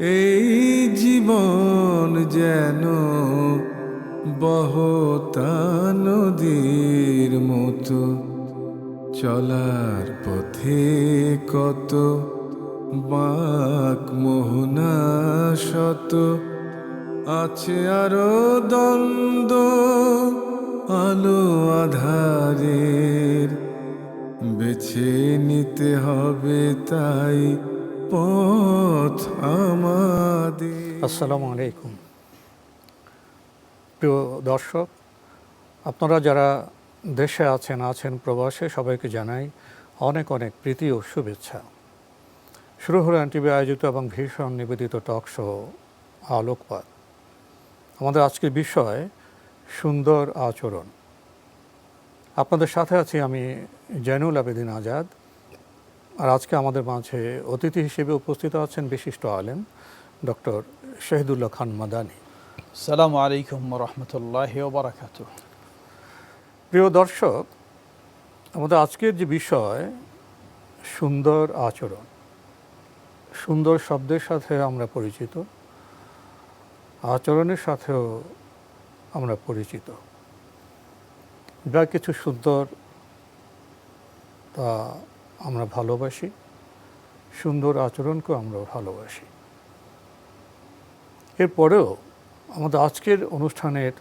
এই জীবন যেন বহতা নদীর মতো, চলার পথে কত বাক মোহনা শত, আছে আরও দ্বন্দ্ব আলো আধারের, বেছে নিতে হবে তাই পথ আসসালামু আলাইকুম। প্রিয় দর্শক, আপনারা যারা দেশে আছেন আছেন প্রবাসে, সবাইকে জানাই অনেক অনেক প্রীতি ও শুভেচ্ছা। শুরু হলো এনটিভি আয়োজিত এবং ভীষণ নিবেদিত টক শো আলোকপাত। আমাদের আজকের বিষয়, সুন্দর আচরণ। আপনাদের সাথে আছি আমি জৈনুল আবেদিন আজাদ আর আজকে আমাদের মাঝে অতিথি হিসেবে উপস্থিত আছেন বিশিষ্ট আলেম ডক্টর শহীদুল্লাহ খান মাদানী। সালামু আলাইকুম রহমতুল্লাহ বারাকাত প্রিয় দর্শক আমাদের আজকের যে বিষয় সুন্দর আচরণ। সুন্দর শব্দের সাথে আমরা পরিচিত আচরণের সাথেও আমরা পরিচিত। যা কিছু সুন্দর তা আমরা ভালোবাসি। সুন্দর আচরণকেও আমরা ভালোবাসি। এরপরেও আমাদের আজকের অনুষ্ঠানের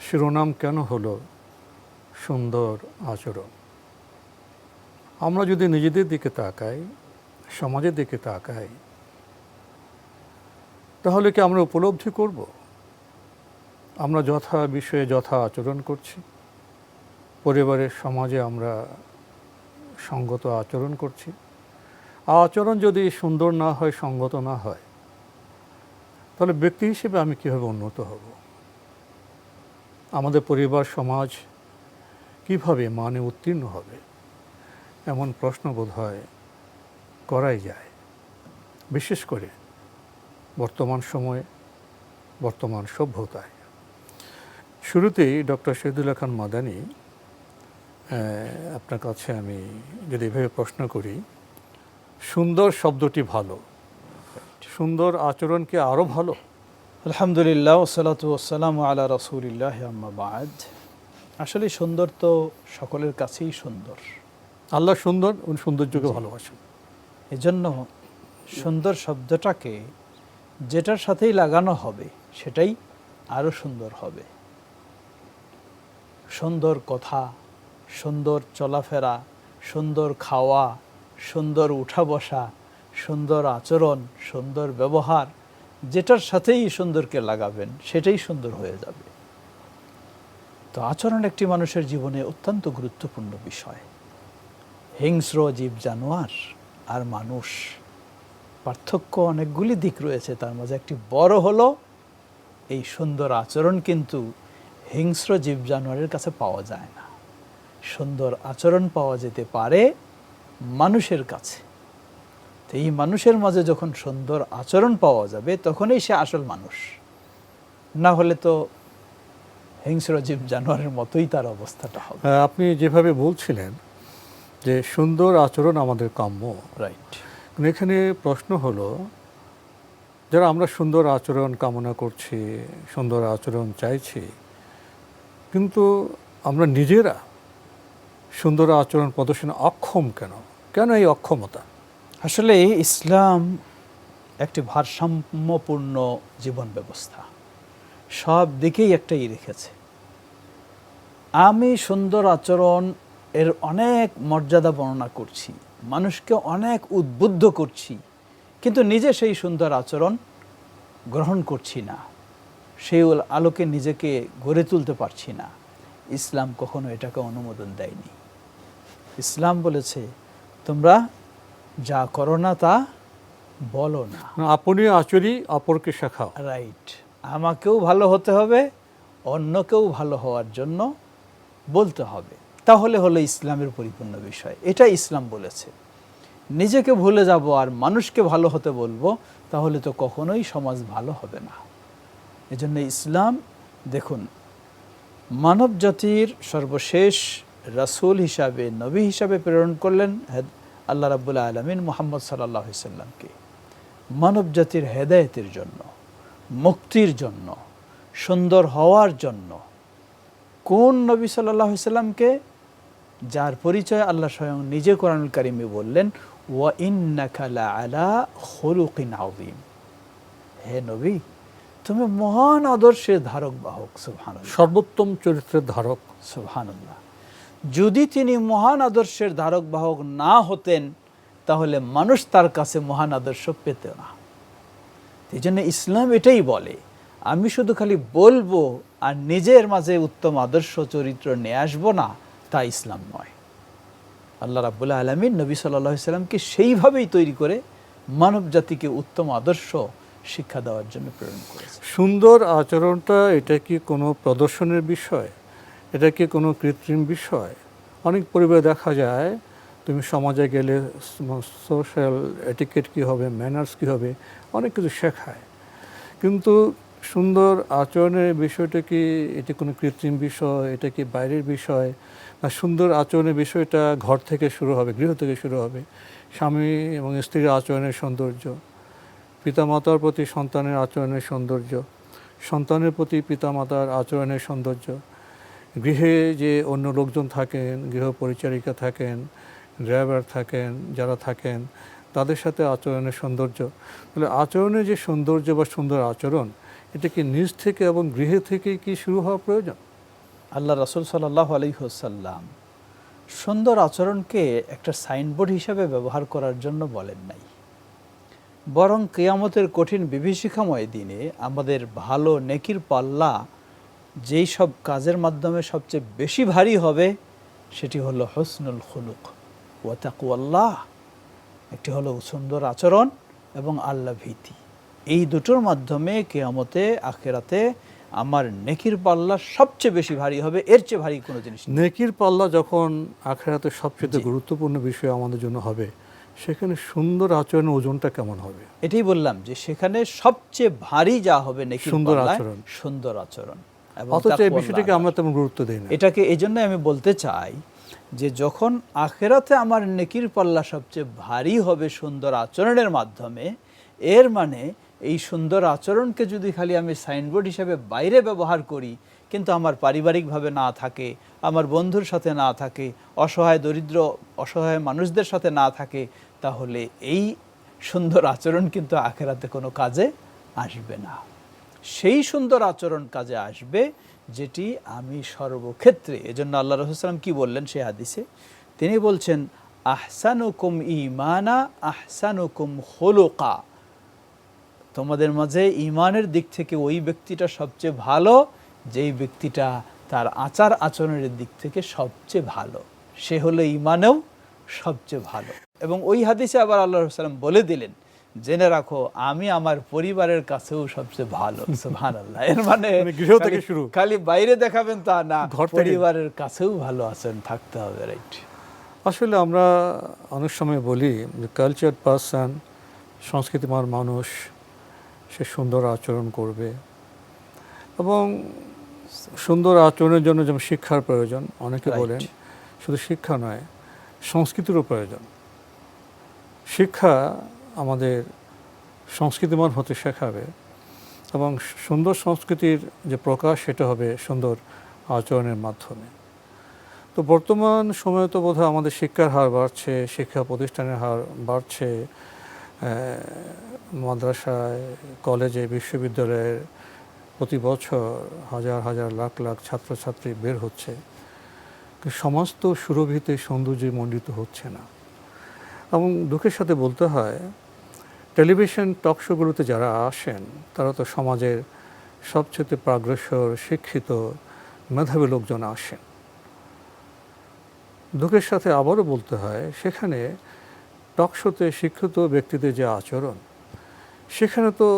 শিরোনাম কেন হলো সুন্দর আচরণ? আমরা যদি নিজেদের দিকে তাকাই, সমাজের দিকে তাকাই, তাহলে কি আমরা উপলব্ধি করব? আমরা যথা বিষয়ে যথা আচরণ করছি। পরিবারের সমাজে আমরা সঙ্গত আচরণ করছি। আচরণ যদি সুন্দর না হয়, সঙ্গত না হয়, তাহলে ব্যক্তি হিসেবে আমি কীভাবে উন্নত হব? আমাদের পরিবার, সমাজ কীভাবে মানে উত্তীর্ণ হবে? এমন প্রশ্ন বোধ হয় করাই যায়। বিশেষ করে বর্তমান সময়ে, বর্তমান সভ্যতায়। শুরুতেই ডক্টর শহীদুল্লাহ খান মাদানী আপনার কাছে আমি যদি এভাবে প্রশ্ন করি সুন্দর শব্দটি ভালো। সুন্দর আচরণ কি আরও ভালো। আলহামদুলিল্লাহ ওসালাত ওসালাম আলা রসুলিল্লাহ আম্মাবাদ আসলে সুন্দর তো সকলের কাছেই সুন্দর। আল্লাহ সুন্দর উনি সৌন্দর্যকে ভালোবাসেন। এজন্য সুন্দর শব্দটাকে যেটার সাথেই লাগানো হবে সেটাই আরও সুন্দর হবে। সুন্দর কথা সুন্দর চলাফেরা, সুন্দর খাওয়া, সুন্দর উঠা বসা, সুন্দর আচরণ, সুন্দর ব্যবহার, যেটার সাথেই সুন্দরকে লাগাবেন, সেটাই সুন্দর হয়ে যাবে। তো আচরণ একটি মানুষের জীবনে অত্যন্ত গুরুত্বপূর্ণ বিষয়। হিংস্র জীব জানোয়ার আর মানুষ। পার্থক্য অনেকগুলি দিক রয়েছে, তার মাঝে একটি বড় হলো এই সুন্দর আচরণ কিন্তু হিংস্র জীব জানোয়ারের কাছে পাওয়া যায় না। সুন্দর আচরণ পাওয়া যেতে পারে মানুষের কাছে। তো এই মানুষের মাঝে যখন সুন্দর আচরণ পাওয়া যাবে তখনই সে আসল মানুষ। না হলে তো হিংস্র জীব জানোয়ারের মতোই তার অবস্থাটা হবে। আপনি যেভাবে বলছিলেন যে সুন্দর আচরণ আমাদের কাম্য। রাইট কিন্তু এখানে প্রশ্ন হলো যারা আমরা সুন্দর আচরণ কামনা করছি সুন্দর আচরণ চাইছি কিন্তু আমরা নিজেরা সুন্দর আচরণ প্রদর্শনে অক্ষম কেন? কেন এই অক্ষমতা? আসলে ইসলাম একটি ভারসাম্যপূর্ণ জীবন ব্যবস্থা। সব দিকেই একটাই রেখেছে। আমি সুন্দর আচরণ এর অনেক মর্যাদা বর্ণনা করছি, মানুষকে অনেক উদ্বুদ্ধ করছি, কিন্তু নিজে সেই সুন্দর আচরণ গ্রহণ করছি না। সেই আলোকে নিজেকে গড়ে তুলতে পারছি না। ইসলাম কখনো এটাকে অনুমোদন দেয়নি। ইসলাম বলেছে তোমরা যা করো না তা বলো না। আপনি আচরি অপরকে শেখাও। রাইট আমাকেও ভালো হতে হবে অন্যকেও ভালো হওয়ার জন্য বলতে হবে। তাহলে হলো ইসলামের পরিপূর্ণ বিষয়। এটা ইসলাম বলেছে। নিজেকে ভুলে যাব আর মানুষকে ভালো হতে বলব তাহলে তো কখনোই সমাজ ভালো হবে না। এজন্য ইসলাম দেখুন মানব জাতির সর্বশেষ রাসূল হিসাবে নবী হিসাবে প্রেরণ করলেন আল্লাহ রাবুল্লাহ আলমিন মোহাম্মদ সাল্লাহ সাল্লামকে। মানব জাতির হেদায়েতের জন্য মুক্তির জন্য সুন্দর হওয়ার জন্য কোন নবী সাল্লাহ সাল্লামকে যার পরিচয় আল্লাহ স্বয়ং নিজে কোরআনুল কারিমে বললেন ওয়া ইন্নাকা আলা খলুকিন আযীম হে নবী তুমি মহান আদর্শের ধারক বাহক সুবহানাল্লাহ। সর্বোত্তম চরিত্রের ধারক। সুবহানাল্লাহ। যদি তিনি মহান আদর্শের ধারক বাহক না হতেন, তাহলে মানুষ তার কাছে মহান আদর্শ পেত না। এই জন্য ইসলাম এটাই বলে, আমি শুধু খালি বলব আর নিজের মাঝে উত্তম আদর্শ চরিত্র নিয়ে আসব না, তা ইসলাম নয়। আল্লাহ রাবুল্লাহ আলমিন নবী সাল্লাহ সাল্লামকে সেইভাবেই তৈরি করে মানব জাতিকে উত্তম আদর্শ শিক্ষা দেওয়ার জন্য প্রেরণ করেছে। সুন্দর আচরণটা এটা কি কোনো প্রদর্শনের বিষয়? এটা কি কোনো কৃত্রিম বিষয়? অনেক পরিবারে দেখা যায়, তুমি সমাজে গেলে সোশ্যাল এটিকেট কী হবে, ম্যানার্স কী হবে, অনেক কিছু শেখায়। কিন্তু সুন্দর আচরণের বিষয়টা কি, এটি কোনো কৃত্রিম বিষয়, এটা কি বাইরের বিষয়? না, সুন্দর আচরণের বিষয়টা ঘর থেকে শুরু হবে, গৃহ থেকে শুরু হবে। স্বামী এবং স্ত্রীর আচরণের সৌন্দর্য, পিতামাতার প্রতি সন্তানের আচরণের সৌন্দর্য, সন্তানের প্রতি পিতামাতার আচরণের সৌন্দর্য। গৃহে যে অন্য লোকজন থাকেন, গৃহ পরিচারিকা থাকেন, ড্রাইভার থাকেন, যারা থাকেন, তাদের সাথে আচরণের সৌন্দর্য। তাহলে আচরণের যে সৌন্দর্য বা সুন্দর আচরণ, এটা কি নিজ থেকে এবং গৃহে থেকে কি শুরু হওয়া প্রয়োজন? আল্লাহ রসুল সাল্লাহ আলহিহসাল্লাম সুন্দর আচরণকে একটা সাইনবোর্ড হিসাবে ব্যবহার করার জন্য বলেন নাই। বরং কেয়ামতের কঠিন বিভীষিকাময় দিনে আমাদের ভালো, নেকির পাল্লা যেই সব কাজের মাধ্যমে সবচেয়ে বেশি ভারী হবে সেটি হলো হসনুল খুলুক। ওয়াতাকু আল্লাহ একটি হলো সুন্দর আচরণ এবং আল্লাহ ভীতি। এই দুটোর মাধ্যমে কেয়ামতে আখেরাতে আমার নেকির পাল্লা সবচেয়ে বেশি ভারী হবে এর চেয়ে ভারী কোনো জিনিস নেকির পাল্লা যখন আখেরাতে সবচেয়ে গুরুত্বপূর্ণ বিষয় আমাদের জন্য হবে সেখানে সুন্দর আচরণের ওজনটা কেমন হবে? এটাই বললাম যে সেখানে সবচেয়ে ভারী যা হবে নেকির সুন্দর আচরণ। সুন্দর আচরণ। অথচ এই বিষয়টাকে আমরা তেমন গুরুত্ব দিই না। এটাকে এই জন্য আমি বলতে চাই যে যখন আখেরাতে আমার নেকির পাল্লা সবচেয়ে ভারী হবে সুন্দর আচরণের মাধ্যমে এর মানে এই সুন্দর আচরণকে যদি খালি আমি সাইনবোর্ড হিসেবে বাইরে ব্যবহার করি কিন্তু আমার পারিবারিকভাবে না থাকে আমার বন্ধুর সাথে না থাকে অসহায় দরিদ্র অসহায় মানুষদের সাথে না থাকে তাহলে এই সুন্দর আচরণ কিন্তু আখেরাতে কোনো কাজে আসবে না। সেই সুন্দর আচরণ কাজে আসবে যেটি আমি সর্বক্ষেত্রে, এজন্য আল্লাহ রসুলাম কি বললেন সে হাদিসে? তিনি বলছেন, আহসানুকুম ইমানা আহসানুকুম হলোকা। তোমাদের মাঝে ইমানের দিক থেকে ওই ব্যক্তিটা সবচেয়ে ভালো, যেই ব্যক্তিটা তার আচার আচরণের দিক থেকে সবচেয়ে ভালো। সে হলো ইমানেও সবচেয়ে ভালো। এবং ওই হাদিসে আবার আল্লাহ সাল্লাম বলে দিলেন জেনে রাখো আমি আমার পরিবারের কাছেও সবচেয়ে ভালো সুবহানাল্লাহ। এর মানে মানে গৃহ থেকে শুরু। খালি বাইরে দেখাবেন তা না ঘর পরিবারের কাছেও ভালো আছেন থাকতে হবে রাইট আসলে আমরা অনেক সময় বলি যে কালচার পার্সন সংস্কৃতিমান মানুষ সে সুন্দর আচরণ করবে। এবং সুন্দর আচরণের জন্য যেমন শিক্ষার প্রয়োজন অনেকে বলেন শুধু শিক্ষা নয় সংস্কৃতিরও প্রয়োজন। শিক্ষা আমাদের সংস্কৃতিমান হতে শেখাবে এবং সুন্দর সংস্কৃতির যে প্রকাশ সেটা হবে সুন্দর আচরণের মাধ্যমে। তো বর্তমান সময়ে তো বোধহয় আমাদের শিক্ষার হার বাড়ছে, শিক্ষা প্রতিষ্ঠানের হার বাড়ছে মাদ্রাসায়, কলেজে, বিশ্ববিদ্যালয়ের প্রতি বছর হাজার হাজার লাখ লাখ ছাত্রছাত্রী বের হচ্ছে। কিন্তু সমাজ তো সুরভিতে সৌন্দর্যে মণ্ডিত হচ্ছে না। এবং দুঃখের সাথে বলতে হয়, টেলিভিশন টক শোগুলোতে যারা আসেন, তারা তো সমাজের সবচেয়ে প্রাগ্রসর, শিক্ষিত, মেধাবী লোকজন আসেন। দুঃখের সাথে আবারও বলতে হয়, সেখানে টক শোতে শিক্ষিত ব্যক্তিদের যে আচরণ, সেখানে তো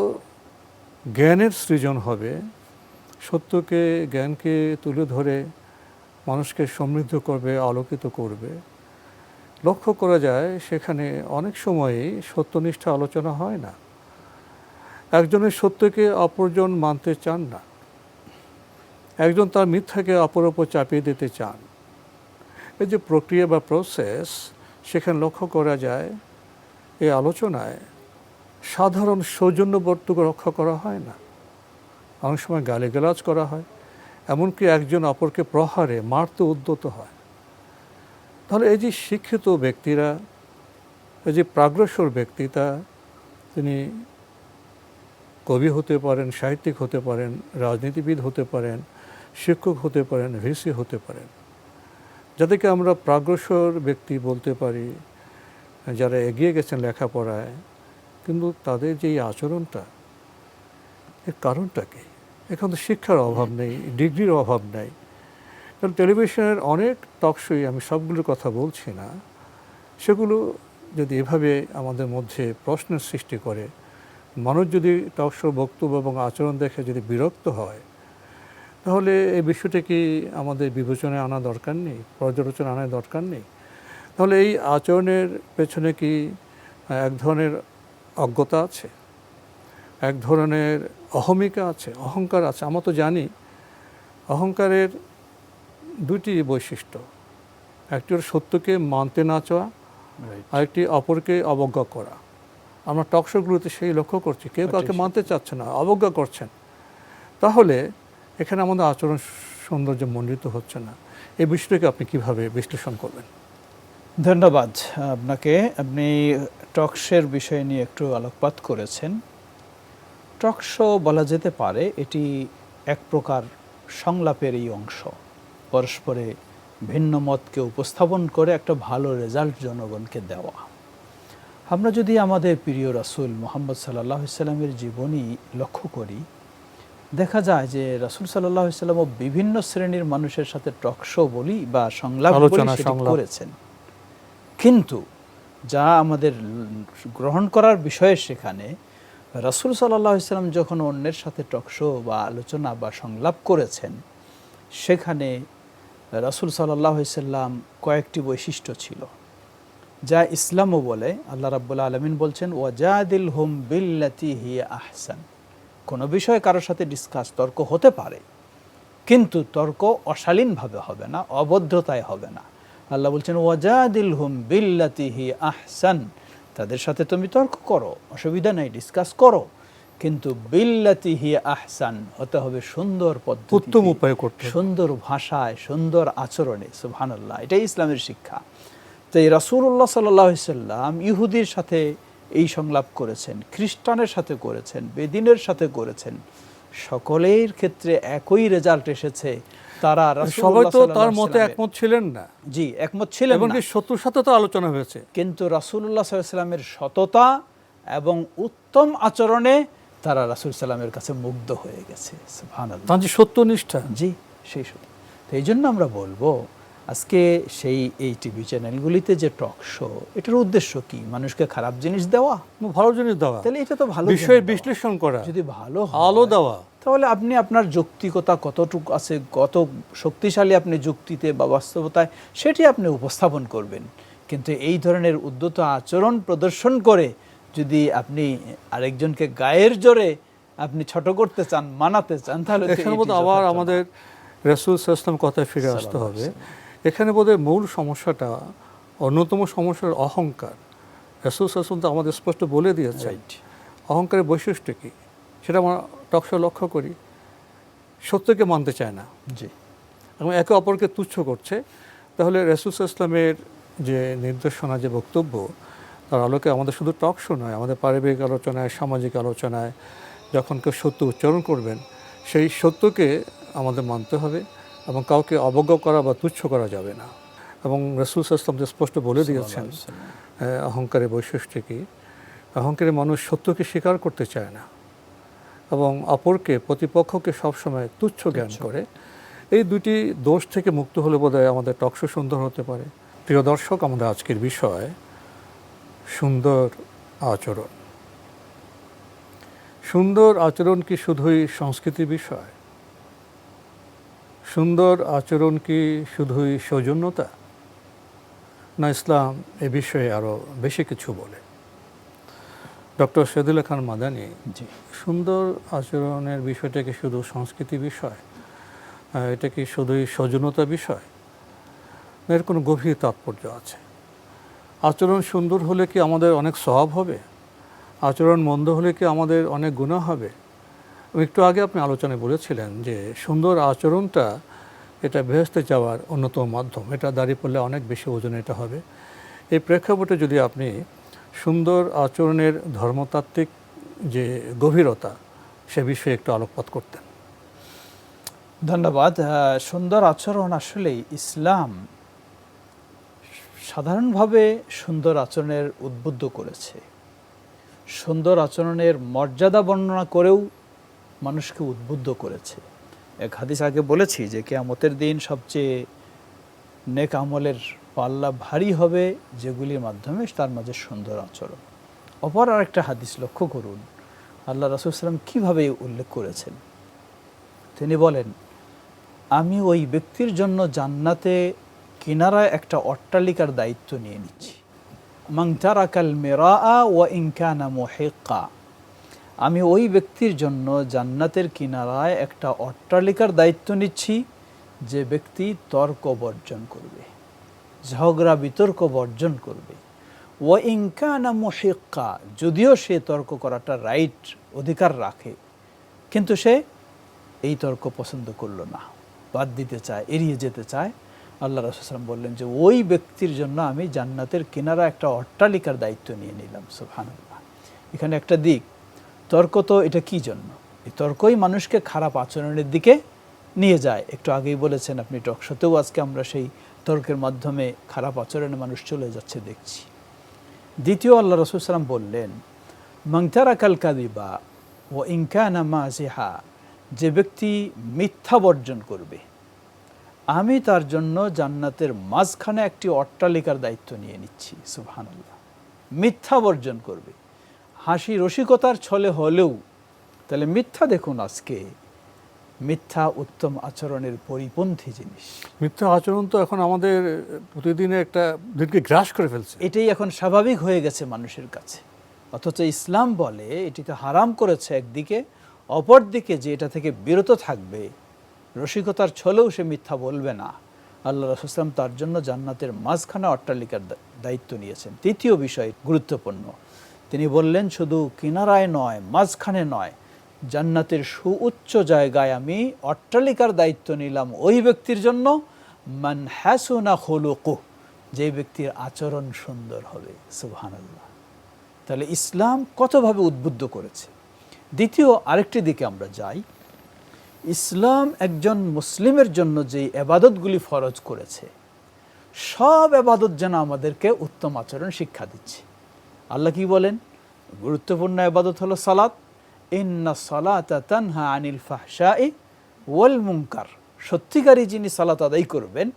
জ্ঞানের সৃজন হবে। সত্যকে, জ্ঞানকে তুলে ধরে মানুষকে সমৃদ্ধ করবে, আলোকিত করবে। লক্ষ্য করা যায়, সেখানে অনেক সময়ই সত্যনিষ্ঠ আলোচনা হয় না। একজনের সত্যকে অপরজন মানতে চান না। একজন তার মিথ্যাকে অপর ওপর চাপিয়ে দিতে চান। এই যে প্রক্রিয়া বা প্রসেস সেখানে লক্ষ্য করা যায়, এই আলোচনায় সাধারণ সৌজন্যবর্তক রক্ষা করা হয় না। অনেক সময় গালিগালাজ করা হয়, এমনকি একজন অপরকে প্রহারে মারতে উদ্যত হয়। তাহলে এই যে শিক্ষিত ব্যক্তিরা, এই যে প্রাগ্রসর ব্যক্তি তা তিনি কবি হতে পারেন, সাহিত্যিক হতে পারেন, রাজনীতিবিদ হতে পারেন, শিক্ষক হতে পারেন, ভিসি হতে পারেন, যাদেরকে আমরা প্রাগ্রসর ব্যক্তি বলতে পারি, যারা এগিয়ে গেছেন লেখাপড়ায়, কিন্তু তাদের যে আচরণটা, এর কারণটা কি? এখন তো শিক্ষার অভাব নেই, ডিগ্রির অভাব নেই। কারণ টেলিভিশনের অনেক টকশোই আমি সবগুলোর কথা বলছি না। সেগুলো যদি এভাবে আমাদের মধ্যে প্রশ্নের সৃষ্টি করে, মানুষ যদি টকশো বক্তব্য এবং আচরণ দেখে যদি বিরক্ত হয়, তাহলে এই বিষয়টা কি আমাদের বিবেচনায় আনা দরকার নেই? পর্যালোচনা আনার দরকার নেই? তাহলে এই আচরণের পেছনে কি এক ধরনের অজ্ঞতা আছে? এক ধরনের অহমিকা আছে? অহংকার আছে? আমরা তো জানি, অহংকারের দুটি বৈশিষ্ট্য। একটি হলো সত্যকে মানতে না চাওয়া আরেকটি অপরকে অবজ্ঞা করা। আমরা টকশোগুলোতে সেই লক্ষ্য করছি কেউ কাউকে মানতে চাচ্ছে না অবজ্ঞা করছেন। তাহলে এখানে আমাদের আচরণ সৌন্দর্য মণ্ডিত হচ্ছে না। এই বিষয়টাকে আপনি কীভাবে বিশ্লেষণ করবেন? ধন্যবাদ। আপনাকে আপনি টকশের বিষয় নিয়ে একটু আলোকপাত করেছেন। টকশো বলা যেতে পারে এটি এক প্রকার সংলাপের এই অংশ। পরস্পরে ভিন্ন মতকে উপস্থাপন করে একটা ভালো রেজাল্ট জনগণকে দেওয়া আমরা যদি আমাদের প্রিয় রাসূল মোহাম্মদ সাল্লাহ সাল্লামের জীবনী লক্ষ্য করি দেখা যায় যে রাসূল সাল্লাহ সাল্লামও বিভিন্ন শ্রেণির মানুষের সাথে টকশো বলি বা সংলাপ। করেছেন কিন্তু যা আমাদের গ্রহণ করার বিষয়ে সেখানে রাসূল সাল্লাহ ইসলাম যখন অন্যের সাথে টকশো বা আলোচনা বা সংলাপ করেছেন সেখানে রাসূল সাল্লাহ সাল্লাম কয়েকটি বৈশিষ্ট্য ছিল, যা ইসলামও বলে, আল্লাহ রাব্বুল আলমিন বলছেন ওয়াজাদিল হুম বিল্লাতি হিয়া আহসান। কোনো বিষয়ে কারোর সাথে ডিসকাস তর্ক হতে পারে, কিন্তু তর্ক অশালীনভাবে হবে না, অভদ্রতায় হবে না। আল্লাহ বলছেন ওয়াজাদিল হুম বিল্লাতি হি আহসান। তাদের সাথে তুমি তর্ক করো, অসুবিধা নেই ডিসকাস করো। কিন্তু বিল্লাতি হি আহসান হতে হবে সুন্দর পদ্ধতি উত্তম উপায় করতে সুন্দর ভাষায় সুন্দর আচরণে সুবহানাল্লাহ এটাই ইসলামের শিক্ষা। তো এই রাসূলুল্লাহ সাল্লাহ সাল্লাম ইহুদির সাথে এই সংলাপ করেছেন খ্রিস্টানের সাথে করেছেন বেদিনের সাথে করেছেন। সকলের ক্ষেত্রে একই রেজাল্ট এসেছে। তারা সবাই তো তার মতে একমত ছিলেন না। জি একমত ছিলেন এবং কি শত্রুর সাথে তো আলোচনা হয়েছে। কিন্তু রাসূলুল্লাহ সাল্লামের সততা এবং উত্তম আচরণে তারা রাসূল সাল্লামের কাছে মুগ্ধ হয়ে গেছে সুবহানাল্লাহ। তার যে সত্যনিষ্ঠা জি সেই সব তো এই জন্য আমরা বলব আজকে সেই এই টিভি চ্যানেলগুলিতে যে টক শো এটার উদ্দেশ্য কি? মানুষকে খারাপ জিনিস দেওয়া? ভালো জিনিস দেওয়া। তাহলে এটা তো ভালো বিষয়ের বিশ্লেষণ করা। যদি ভালো আলো দেওয়া। তাহলে আপনি আপনার যৌক্তিকতা কতটুকু আছে কত শক্তিশালী আপনি যুক্তিতে বা বাস্তবতায় সেটি আপনি উপস্থাপন করবেন। কিন্তু এই ধরনের উদ্যত আচরণ প্রদর্শন করে যদি আপনি আরেকজনকে গায়ের জোরে আপনি ছোট করতে চান মানাতে চান তাহলে এখানে বোধ আবার আমাদের রসুল সাল্লাম কথায় ফিরে আসতে হবে। এখানে বোধহয় মূল সমস্যাটা অন্যতম সমস্যার অহংকার। রসুল সাল্লাম তো আমাদের স্পষ্ট বলে দিয়েছে. অহংকারের বৈশিষ্ট্য কী? সেটা আমরা টকশো লক্ষ্য করি। সত্যকে মানতে চায় না। জি। এবং একে অপরকে তুচ্ছ করছে। তাহলে রসুল ইসলামের যে নির্দেশনা যে বক্তব্য তার আলোকে আমাদের শুধু টক শো নয় আমাদের পারিবারিক আলোচনায় সামাজিক আলোচনায় যখন কেউ সত্য উচ্চারণ করবেন সেই সত্যকে আমাদের মানতে হবে এবং কাউকে অবজ্ঞা করা বা তুচ্ছ করা যাবে না। এবং রসুল ইসলাম যে স্পষ্ট বলে দিয়েছেন অহংকারের বৈশিষ্ট্য কি? অহংকারী মানুষ সত্যকে স্বীকার করতে চায় না এবং অপরকে প্রতিপক্ষকে সবসময় তুচ্ছ জ্ঞান করে। এই দুটি দোষ থেকে মুক্ত হলে বোধহয় আমাদের টকশো সুন্দর হতে পারে। প্রিয় দর্শক আমাদের আজকের বিষয় সুন্দর আচরণ। সুন্দর আচরণ কি শুধুই সংস্কৃতি বিষয়? সুন্দর আচরণ কি শুধুই সৌজন্যতা? না ইসলাম এ বিষয়ে আরও বেশি কিছু বলে। ডক্টর শহীদুল খান মাদানী জি। সুন্দর আচরণের বিষয়টা কি শুধু সংস্কৃতি বিষয়? এটা কি শুধুই সৌজন্যতা বিষয়? এর কোনো গভীর তাৎপর্য আছে? আচরণ সুন্দর হলে কি আমাদের অনেক স্বভাব হবে? আচরণ মন্দ হলে কি আমাদের অনেক গুণা হবে? একটু আগে আপনি আলোচনায় বলেছিলেন যে সুন্দর আচরণটা এটা বেহেস্তে যাওয়ার অন্যতম মাধ্যম। এটা দাঁড়িয়ে পড়লে অনেক বেশি ওজন এটা হবে। এই প্রেক্ষাপটে যদি আপনি সুন্দর আচরণের ধর্মতাত্ত্বিক যে গভীরতা, সে বিষয়ে একটু আলোকপাত করতেন। ধন্যবাদ। সুন্দর আচরণ আসলে ইসলাম সাধারণভাবে সুন্দর আচরণের উদ্বুদ্ধ করেছে। সুন্দর আচরণের মর্যাদা বর্ণনা করেও মানুষকে উদ্বুদ্ধ করেছে। এক হাদিস আগে বলেছি যে কেয়ামতের দিন সবচেয়ে নেক আমলের পাল্লা ভারী হবে যেগুলির মাধ্যমে তার মাঝে সুন্দর আচরণ। অপর আরেকটা হাদিস লক্ষ্য করুন। আল্লাহ রাসুলাম কীভাবে উল্লেখ করেছেন? তিনি বলেন, আমি ওই ব্যক্তির জন্য জান্নাতে কিনারায় একটা অট্টালিকার দায়িত্ব নিয়ে নিচ্ছি। মাংতারাকাল মেরা ও ইনকানা মোহেকা আমি ওই ব্যক্তির জন্য জান্নাতের কিনারায় একটা অট্টালিকার দায়িত্ব নিচ্ছি, যে ব্যক্তি তর্ক বর্জন করবে, ঝগড়া বিতর্ক বর্জন করবে। ও ইনকানা মোহেকা যদিও সে তর্ক করাটা রাইট অধিকার রাখে, কিন্তু সে এই তর্ক পছন্দ করল না, বাদ দিতে চায়, এড়িয়ে যেতে চায়। আল্লাহ রসুলাম বললেন যে, ওই ব্যক্তির জন্য আমি জান্নাতের কিনারা একটা অট্টালিকার দায়িত্ব নিয়ে নিলাম, সুবহানাল্লাহ। এখানে একটা দিক, তর্ক তো এটা কি জন্য? এই তর্কই মানুষকে খারাপ আচরণের দিকে নিয়ে যায়। একটু আগেই বলেছেন আপনি টকশতেও আজকে আমরা সেই তর্কের মাধ্যমে খারাপ আচরণে মানুষ চলে যাচ্ছে দেখছি। দ্বিতীয়, আল্লাহ রসুল সাল্লাম বললেন মংতারা কাল কাদিবা ও ইনকানা মাজিহা যে ব্যক্তি মিথ্যা বর্জন করবে আমি তার জন্য জান্নাতের মাঝখানে একটি অট্টালিকার দায়িত্ব নিয়ে নিচ্ছি সুবহানাল্লাহ। মিথ্যা বর্জন করবে। হাসি রসিকতার ছলে হলেও তাহলে মিথ্যা দেখুন আজকে। মিথ্যা উত্তম আচরণের পরিপন্থী জিনিস। মিথ্যা আচরণ তো এখন আমাদের প্রতিদিনে একটা দিনকে গ্রাস করে ফেলছে। এটাই এখন স্বাভাবিক হয়ে গেছে মানুষের কাছে। অথচ ইসলাম বলে এটিকে হারাম করেছে একদিকে অপরদিকে যে এটা থেকে বিরত থাকবে রসিকতার ছলেও সে মিথ্যা বলবে না। আল্লাহ রসুলাম তার জন্য জান্নাতের মাঝখানে অট্টালিকার দায়িত্ব নিয়েছেন। তৃতীয় বিষয় গুরুত্বপূর্ণ। তিনি বললেন, শুধু কিনারায় নয়, মাঝখানে নয়, জান্নাতের সুউচ্চ জায়গায় আমি অট্টালিকার দায়িত্ব নিলাম ওই ব্যক্তির জন্য। মান হ্যাসুনা হলুকু যে ব্যক্তির আচরণ সুন্দর হবে। সুবহানাল্লাহ। তাহলে ইসলাম কতভাবে উদ্বুদ্ধ করেছে? দ্বিতীয় আরেকটি দিকে আমরা যাই। ইসলাম একজন মুসলিমের জন্য যে এবাদতগুলি ফরজ করেছে সব এবাদত যেন আমাদেরকে উত্তম আচরণ শিক্ষা দিচ্ছে। আল্লাহ কি বলেন? গুরুত্বপূর্ণ এবাদত হলো সালাত। ইন্না সালাতা তানহা আনিল ফাহশাই ওয়াল মুনকার। সত্যিকারী যিনি সালাত আদায় করবেন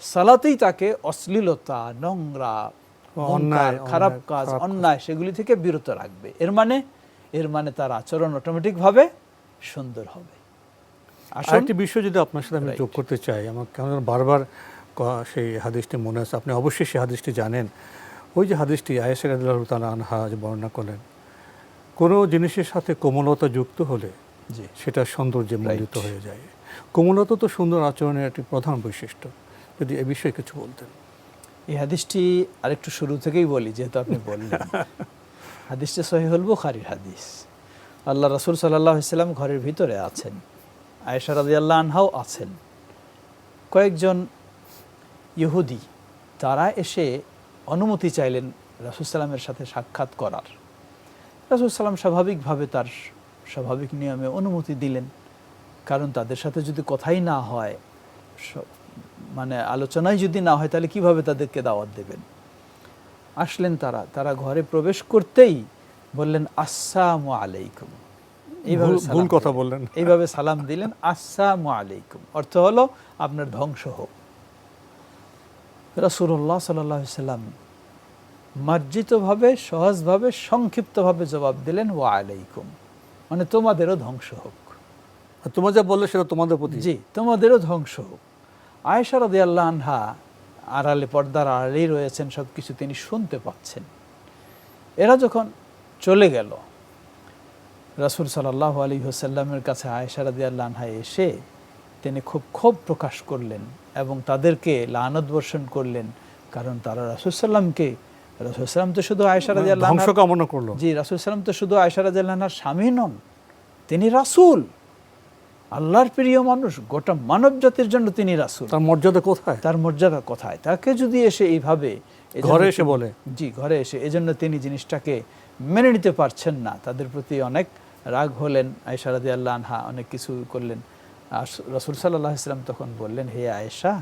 সালাতেই তাকে অশ্লীলতা নোংরা অন্যায়, খারাপ কাজ অন্যায় সেগুলি থেকে বিরত রাখবে। এর মানে এর মানে তার আচরণ অটোমেটিকভাবে সুন্দর হবে। আরেকটি বিষয় যদি আপনার সাথে আমি যোগ করতে চাই আমার কেন যেন বারবার সেই হাদিসটি মনে আছে। আপনি অবশ্যই সেই হাদিসটি জানেন। ওই যে হাদিসটি আয়েসের আল্লাহ তালা আনহা যে বর্ণনা করলেন কোনো জিনিসের সাথে কোমলতা যুক্ত হলে জি। সেটা সৌন্দর্যে মণ্ডিত হয়ে যায়। কোমলতা তো সুন্দর আচরণের একটি প্রধান বৈশিষ্ট্য। যদি এ বিষয়ে কিছু বলতেন। এই হাদিসটি আরেকটু শুরু থেকেই বলি যেহেতু আপনি বললেন। হাদিসটা সহিহুল বুখারীর হাদিস। আল্লাহ রাসূল সাল্লাল্লাহু আলাইহি সাল্লাম ঘরের ভিতরে আছেন। আয়েশা রাদিয়াল্লাহু আনহাও আছেন। কয়েকজন ইহুদি, তারা এসে অনুমতি চাইলেন রাসূল সাল্লামের সাথে সাক্ষাৎ করার। রাসূল সাল্লাম স্বাভাবিকভাবে তার স্বাভাবিক নিয়মে অনুমতি দিলেন। কারণ তাদের সাথে যদি কথাই না হয় মানে আলোচনায় যদি না হয়, তাহলে কীভাবে তাদেরকে দাওয়াত দেবেন? আসলেন তারা তারা ঘরে প্রবেশ করতেই বললেন, আসসালামু আলাইকুম। এইভাবে ভুল- কথা। বললেন। এইভাবে সালাম দিলেন আসসালামু আলাইকুম। অর্থ হলো আপনার ধ্বংস হোক। রাসূলুল্লাহ সাল্লাল্লাহু আলাইহি সাল্লাম মার্জিতভাবে সহজভাবে সংক্ষিপ্তভাবে জবাব দিলেন ওয়া আলাইকুম। মানে তোমাদেরও ধ্বংস হোক। আর তোমার যা বললে সেটা তোমাদের প্রতি। জি তোমাদেরও ধ্বংস হোক। আয়েশা রাদি আল্লাহ আনহা আড়ালে পর্দার আড়ালেই রয়েছেন সব কিছু তিনি শুনতে পাচ্ছেন। এরা যখন চলে গেল রাসূল সাল্লাহ আলী হোসাল্লামের কাছে আয়েশা রাদি এসে তিনি খুব ক্ষোভ প্রকাশ করলেন এবং তাদেরকে লানত বর্ষণ করলেন। কারণ তারা রাসূল সাল্লামকে রাসুল সাল্লাম তো শুধু আয়সা আল্লাহ কামনা করল। জি রাসুল সাল্লাম তো শুধু আয়সা রাজি আল্লাহর স্বামী নন তিনি রাসূল। আল্লাহর প্রিয় মানুষ গোটা মানব জাতির জন্য তিনি রাসুল। তার মর্যাদা কোথায়? তার মর্যাদা কোথায়? তাকে যদি এসে এইভাবে ঘরে এসে বলে? জি ঘরে এসে এজন্য তিনি জিনিসটাকে মেনে নিতে পারছেন না। তাদের প্রতি অনেক রাগ হলেন আয়েশা রাদি আল্লাহ আনহা, অনেক কিছু করলেন। আর রসুল সাল্লাহ ইসলাম তখন বললেন, হে আয়েশা,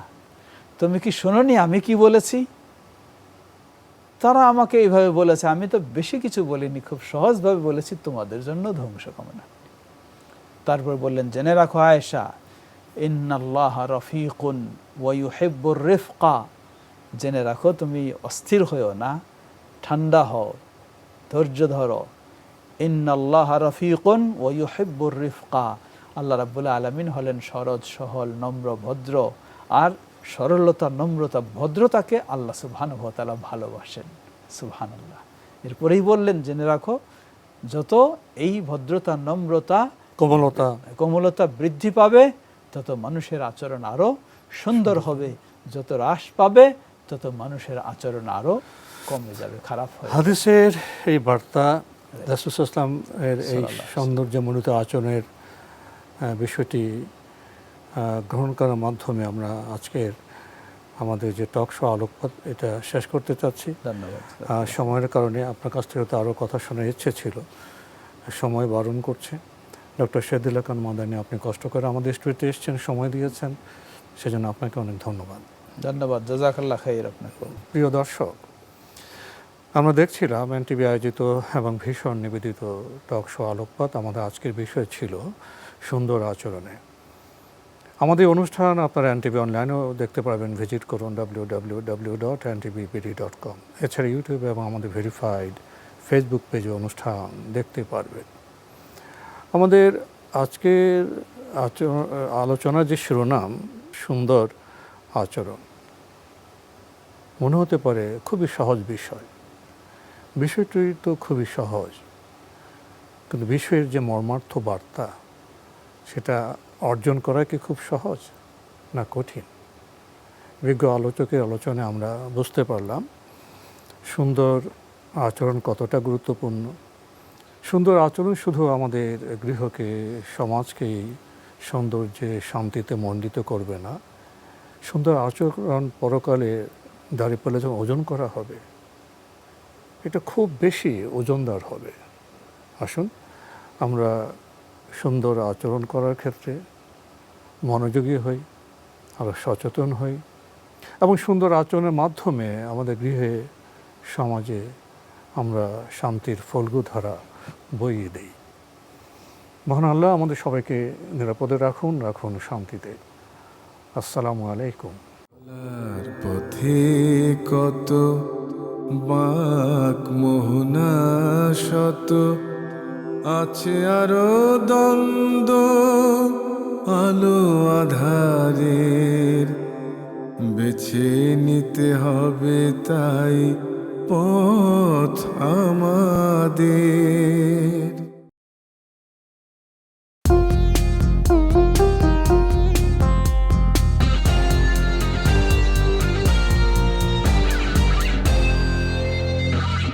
তুমি কি শোনোনি আমি কি বলেছি? তারা আমাকে এইভাবে বলেছে, আমি তো বেশি কিছু বলিনি, খুব সহজভাবে বলেছি, তোমাদের জন্য ধ্বংস কামনা। তারপর বললেন, জেনে রাখো আয়েশা, ইন্নাল্লাহ রফিকুন ওয়ুহেব্বুর রেফকা। জেনে রাখো, তুমি অস্থির হয়েও না, ঠান্ডা হও, ধৈর্য ধরো। ইন্নাল্লাহ রফিকুন ওয়ুহেব্বুর রিফকা। আল্লাহ রাব্বুল আলমিন হলেন সরজ সহল নম্র ভদ্র আর সরলতা নম্রতা ভদ্রতাকে আল্লাহ সুবহানুভতালা ভালোবাসেন। সুবহানাল্লাহ। এরপরেই বললেন জেনে রাখো যত এই ভদ্রতা নম্রতা কোমলতা। কোমলতা বৃদ্ধি পাবে তত মানুষের আচরণ আরও সুন্দর হবে। যত হ্রাস পাবে তত মানুষের আচরণ আরও কমে যাবে খারাপ হবে হাদিসের এই বার্তা রাসুসাল্লাম এর এই সৌন্দর্যমণ্ডিত আচরণের বিষয়টি গ্রহণ করার মাধ্যমে আমরা আজকের আমাদের যে টক শো আলোকপাত এটা শেষ করতে চাচ্ছি। ধন্যবাদ। সময়ের কারণে আপনার কাছ থেকে তো আরও কথা শোনার ইচ্ছে ছিল। সময় বারণ করছে। ডক্টর শেদিল্লা খান মাদানি আপনি কষ্ট করে আমাদের স্টুডিওতে এসেছেন সময় দিয়েছেন। সেজন্য আপনাকে অনেক ধন্যবাদ। ধন্যবাদ। জাজাকাল্লাহ খাইর আপনাকে প্রিয় দর্শক আমরা দেখছিলাম এনটিভি আয়োজিত এবং ভীষণ নিবেদিত টক শো আলোকপাত আমাদের আজকের বিষয় ছিল সুন্দর আচরণে। আমাদের অনুষ্ঠান আপনারা এনটিভি অনলাইনেও দেখতে পারবেন। ভিজিট করুন W W W dot NTVBD dot com এছাড়া ইউটিউবে এবং আমাদের ভেরিফাইড ফেসবুক পেজে অনুষ্ঠান দেখতে পারবেন। আমাদের আজকের আচরণ আলোচনার যে শিরোনাম, সুন্দর আচরণ। মনে হতে পারে খুবই সহজ বিষয়। বিষয়টি তো খুবই সহজ। কিন্তু বিষয়ের যে মর্মার্থ বার্তা, সেটা অর্জন করা কি খুব সহজ না কঠিন? বিজ্ঞ আলোচকের আলোচনায় আমরা বুঝতে পারলাম, সুন্দর আচরণ কতটা গুরুত্বপূর্ণ। সুন্দর আচরণ শুধু আমাদের গৃহকে, সমাজকেই সৌন্দর্যে, শান্তিতে মণ্ডিত করবে না। সুন্দর আচরণ পরকালে দাঁড়িয়ে পড়লে যখন ওজন করা হবে এটা খুব বেশি ওজনদার হবে। আসুন, আমরা সুন্দর আচরণ করার ক্ষেত্রে মনোযোগী হই আরও সচেতন হই এবং সুন্দর আচরণের মাধ্যমে আমাদের গৃহে, সমাজে আমরা শান্তির ফলগু ধারা বইয়ে দিই। মহান আল্লাহ, আমাদের সবাইকে নিরাপদে রাখুন রাখুন শান্তিতে। আসসালামু আলাইকুম। পথে কত বাক মোহনা শত আছে আরও দ্বন্দ্ব আলো আধারের। বেছে নিতে হবে তাই পথ আমাদের।